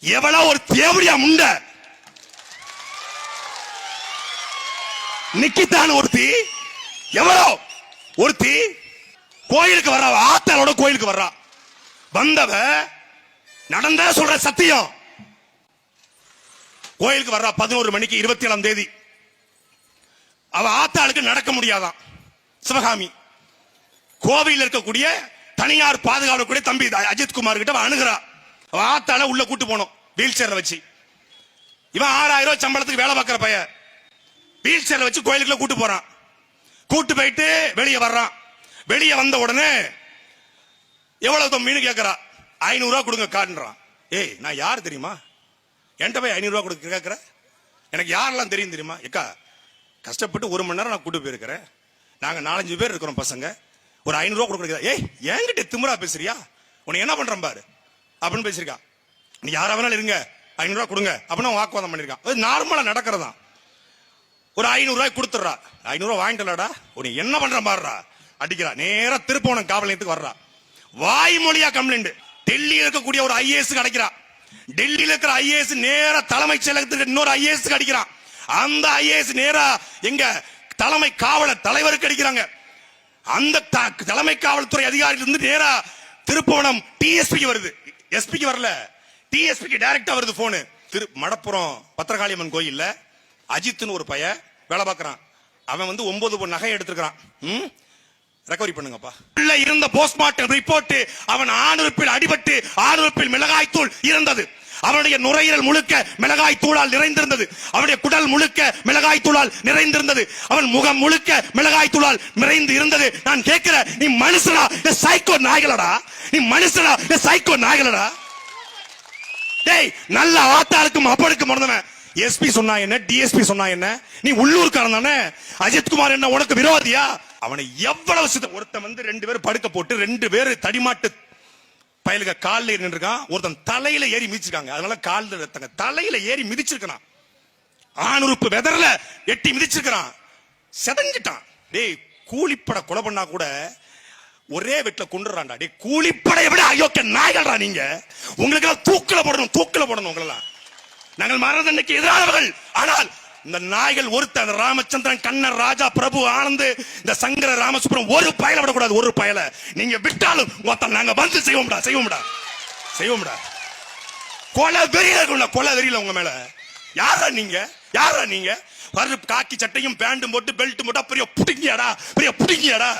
எவ்வளோ ஒரு தேவடியா முண்ட. நிக்கித்தான் ஒருத்தி. எவ்வளோ ஒருத்தி கோயிலுக்கு வர்ற அவ ஆத்தாளோட கோயிலுக்கு வர்றா. வந்தவ நடந்த சொல்ற சத்தியம். கோயிலுக்கு வர்றா பதினோரு மணிக்கு இருபத்தி ஏழாம் தேதி. அவ ஆத்தாளுக்கு நடக்க முடியாதான். சிவகாமி. கோவில் இருக்கக்கூடிய தனியார் பாதுகாக்கக்கூடிய தம்பி அஜித் குமார் கிட்ட அவ அணுகிறா. ஆத்தால உள்ள கூட்டு போனோம். வீல் சேர்ல வச்சு. இவன் ஆறாயிரம் ரூபாய் சம்பளத்துக்கு வேலை பார்க்குற பையன். வீல் சேர்ல வச்சு கோயிலுக்குள்ள கூட்டு போறான். கூட்டு போயிட்டு வெளியே வர்றான். வெளியே வந்த உடனே எவ்வளவு மீன் கேட்கறா ஐநூறு ரூபா கொடுங்க காட்டுறான் ஏய் நான் யார் தெரியுமா? என்கிட்ட போய் ஐநூறு ரூபா கொடுக்க கேட்கற எனக்கு யாரெல்லாம் தெரியும் தெரியுமா? ஏக்கா கஷ்டப்பட்டு ஒரு மணி நேரம் நான் கூட்டு போயிருக்கிறேன். நாங்க நாலஞ்சு பேர் இருக்கிறோம் பசங்க. ஒரு ஐநூறு ரூபா கொடுக்குறது ஏய் என்கிட்ட திமிரா பேசுறியா? உன்னை என்ன பண்றேன் பாரு. அப்படின்னு பேசியிருக்கா. நீ யாரா வேணாலும் இருங்க ஐநூறு ரூபா கொடுங்க அப்படின்னு அவன் வாக்குவாதம் பண்ணியிருக்கான். அது நார்மலாக நடக்கிறதா ஒரு ஐநூறுரூவாய் கொடுத்துட்றா. ஐநூறுரூவா ரூபாய் வாங்கிட்டலடா. உன்னை என்ன பண்ணுற பாருடா. அடிக்கிறா. நேராக திருப்போணம் காவல் நிலையத்துக்கு வர்றா. வாய்மொழியா கம்ப்ளைண்ட் டெல்லியில் இருக்கக்கூடிய ஒரு ஐஏஎஸ் கிடைக்கிறா டெல்லியில் இருக்கிற ஐஏஎஸ் நேரா தலைமைச் செயலகத்துக்கு இன்னொரு ஐஏஎஸ் அடிக்கிறான் அந்த ஐஏஎஸ் நேரா எங்க தலைமை காவல தலைவருக்கு அடிக்கிறாங்க. அந்த தலைமை காவல்துறை அதிகாரியில இருந்து நேரா திருப்போணம் டிஎஸ்பிக்கு வருது. எஸ்பிக்கு வரல. டிஎஸ்பிக்கு டைரக்டா வருது போனு திரு மடப்புறம் பத்திரகாளியம்மன் கோயில்ல அஜித்னு ஒரு பைய வேலை பார்க்கறான். அவன் வந்து ஒன்பது பொன் நகை எடுத்துக்கிறான் ம்? ரெக்கவரி பண்ணுங்கப்பா. உள்ள இருந்த போஸ்ட்மார்ட்டம் ரிப்போர்ட் அவன் ஆணுறுப்பில் அடிபட்டு ஆணுறுப்பில் மிளகாய் தூள் இருந்தது. அவனுடைய நுரையீரல் முழுக்க மிளகாய் தூளால் நிறைந்திருந்தது. அவனுடைய குடல் முழுக்க மிளகாய் தூளால் நிறைந்திருந்தது. அவன் முகம் முழுக்க மிளகாய் தூளால் நிறைந்து இருந்தது. நான் கேட்கிற நீ மனுஷனா? சைக்கோ நாய்களடா. நீ மனுஷனா? சைக்கோ நாயகனடா? டேய் நல்ல ஆத்தாளுக்கும் அப்பனுக்கும் மறந்தவன் எஸ்பி சொன்னா என்ன? டிஎஸ்பி சொன்னா என்ன? நீ உள்ளூர்காரன் தானே? அஜித்குமார் என்ன உனக்கு விரோதியா? அவனை எவ்வளவு சித்த ஒருத்தன் வந்து ரெண்டு பேரும் படுக்க போட்டு ரெண்டு பேரு தடிமாட்டு பயலுக கால்ல ஏறி நின்றுருக்கான். ஒருத்தன் தலையில ஏறி மிதிச்சிருக்காங்க. அதனால காலில் ரத்தங்க தலையில ஏறி மிதிச்சிருக்கான் ஆணுறுப்பு வெதர்ல எட்டி மிதிச்சிருக்கான் செதஞ்சிட்டான். டேய் கூலிப்பட கொலை பண்ணா கூட ஒரே வீட்டில் கொண்டுறான்டா. டே கூலிப்படையை விட அயோக்கிய நாய்கள்டா நீங்க. உங்களுக்கு எல்லாம் தூக்கில போடணும் தூக்கில போடணும் உங்களெல்லாம். நாங்கள் மரணதண்டைக்கு எதிரானவர்கள். ஆனால் இந்த நாய்கள் ஒருத்தன் அந்த ராமச்சந்திரன் கண்ணர் ராஜா பிரபு ஆனந்த் இந்த சங்கர ராமசுப்ரம் ஒரு பயல விடக்கூடாது ஒரு பயல. நீங்க விட்டாலும் மொத்தம் நாங்க வந்து செய்வோம்டா செய்வோம்டா. செய்வோம்டா. கொலை வெறியில இருக்கும்ல கொலை வெறியில உங்க மேல. யாரா நீங்க? யாரா நீங்க? வர்ற காக்கி சட்டையும் பேண்டும் போட்டு பெல்ட் போட்டா பெரிய புடுங்கியாடா பெரிய புடுங்கியாடா.